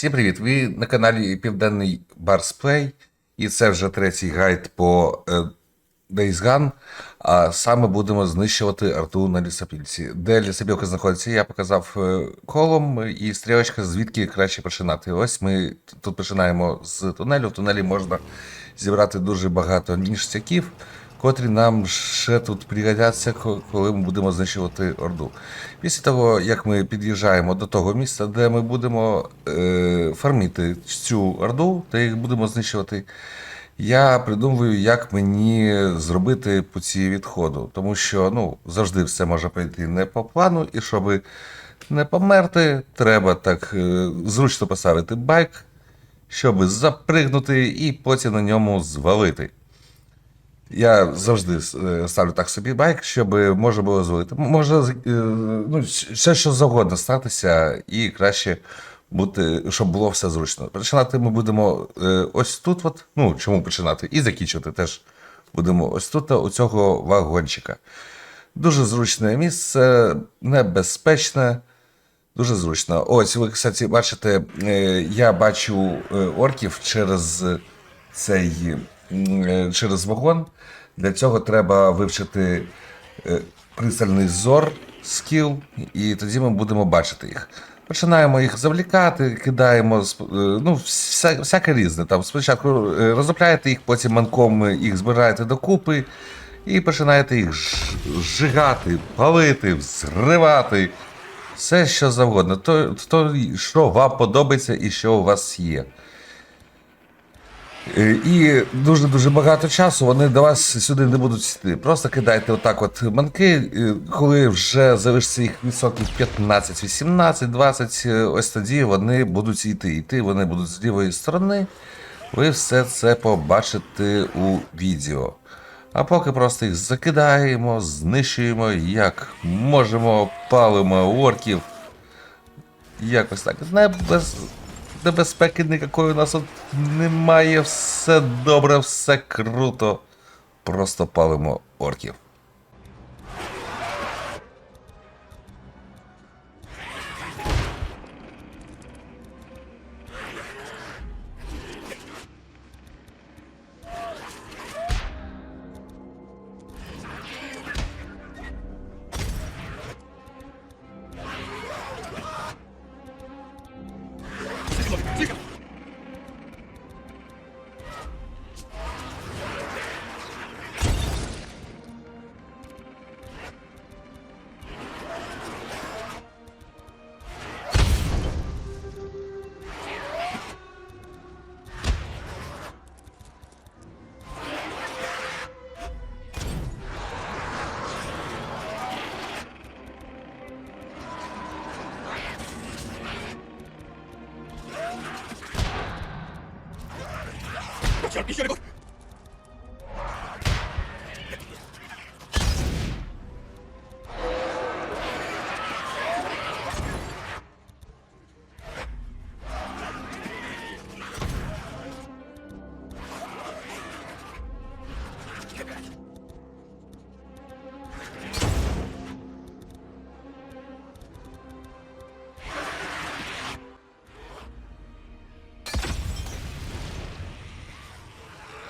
Всім привіт! Ви на каналі Південний Барсплей, і це вже третій гайд по е, Days Gone. А саме будемо знищувати арту на лісопільці. Де лісопілка знаходиться, я показав е, колом і стрілочка, звідки краще починати. Ось ми тут починаємо з тунелю. В тунелі можна зібрати дуже багато ніжцяків, котрі нам ще тут пригодяться, коли ми будемо знищувати Орду. Після того, як ми під'їжджаємо до того місця, де ми будемо е, фармити цю Орду, та їх будемо знищувати, я придумую, як мені зробити по цій відходу. Тому що ну, завжди все може пройти не по плану, і щоб не померти, треба так е, зручно поставити байк, щоб запригнути і потім на ньому звалити. Я завжди е, ставлю так собі байк, щоб можна було звалити. Може, е, ну, все, що завгодно статися, і краще бути, щоб було все зручно. Починати ми будемо е, ось тут. От, ну, чому починати? І закінчувати теж будемо ось тут, у цього вагончика. Дуже зручне місце, небезпечне. Дуже зручно. Ось ви, кстати, бачите, я бачу орків через цей через вагон. Для цього треба вивчити е, пристальний зор, скіл, і тоді ми будемо бачити їх. Починаємо їх завлікати, кидаємо е, ну, вся, всяке різне. Там спочатку е, розробляєте їх, потім манком їх збираєте докупи і починаєте їх зжигати, палити, взривати. Все, що завгодно. То, то, що вам подобається і що у вас є. Е, І дуже-дуже багато часу вони до вас сюди не будуть йти. Просто кидайте отак от манки, е, коли вже залишиться їх відсотків 15, 18, 20, е, ось тоді вони будуть йти. Йти вони будуть з лівої сторони. Ви все це побачите у відео. А поки просто їх закидаємо, знищуємо, як можемо, палимо орків. Якось так. Небез... Небезпеки ніякої у нас тут немає, все добре, все круто. Просто палимо орків. Take him. ちやって一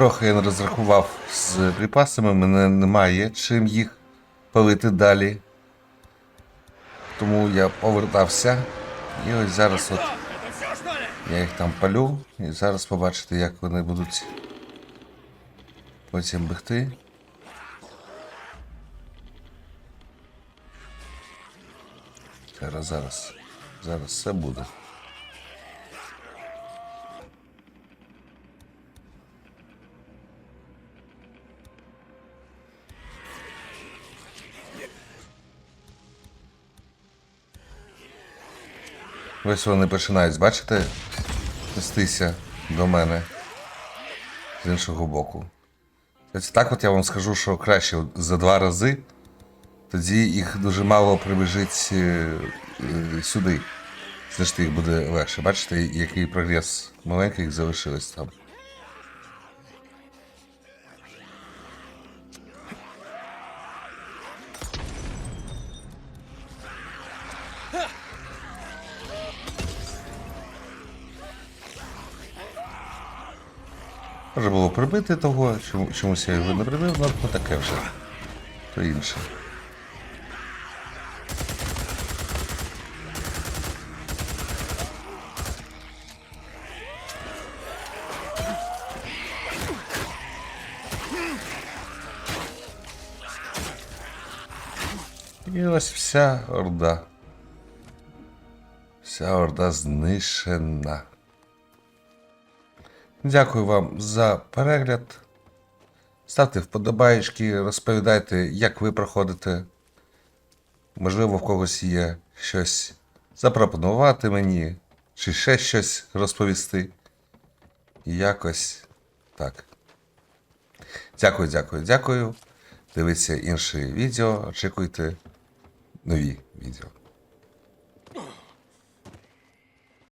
Трохи я не розрахував з припасами, мене немає чим їх палити далі. Тому я повертався. І ось зараз от я їх там палю. І зараз побачите, як вони будуть потім бігти. Зараз, зараз. Зараз все буде. Ось вони починають, бачите, нестися до мене з іншого боку. Ось так от я вам скажу, що краще за два рази, тоді їх дуже мало прибіжить е, е, сюди. Значить, їх буде легше. Бачите, який прогрес маленький їх залишилось там. Може було прибити того, чомусь я його не прибив, ну таке вже. То інше. І ось вся орда. Вся орда знищена. Дякую вам за перегляд. Ставте вподобаєчки, розповідайте, як ви проходите. Можливо, в когось є щось запропонувати мені, чи ще щось розповісти. Якось так. Дякую, дякую, дякую. Дивіться інші відео, очікуйте нові відео.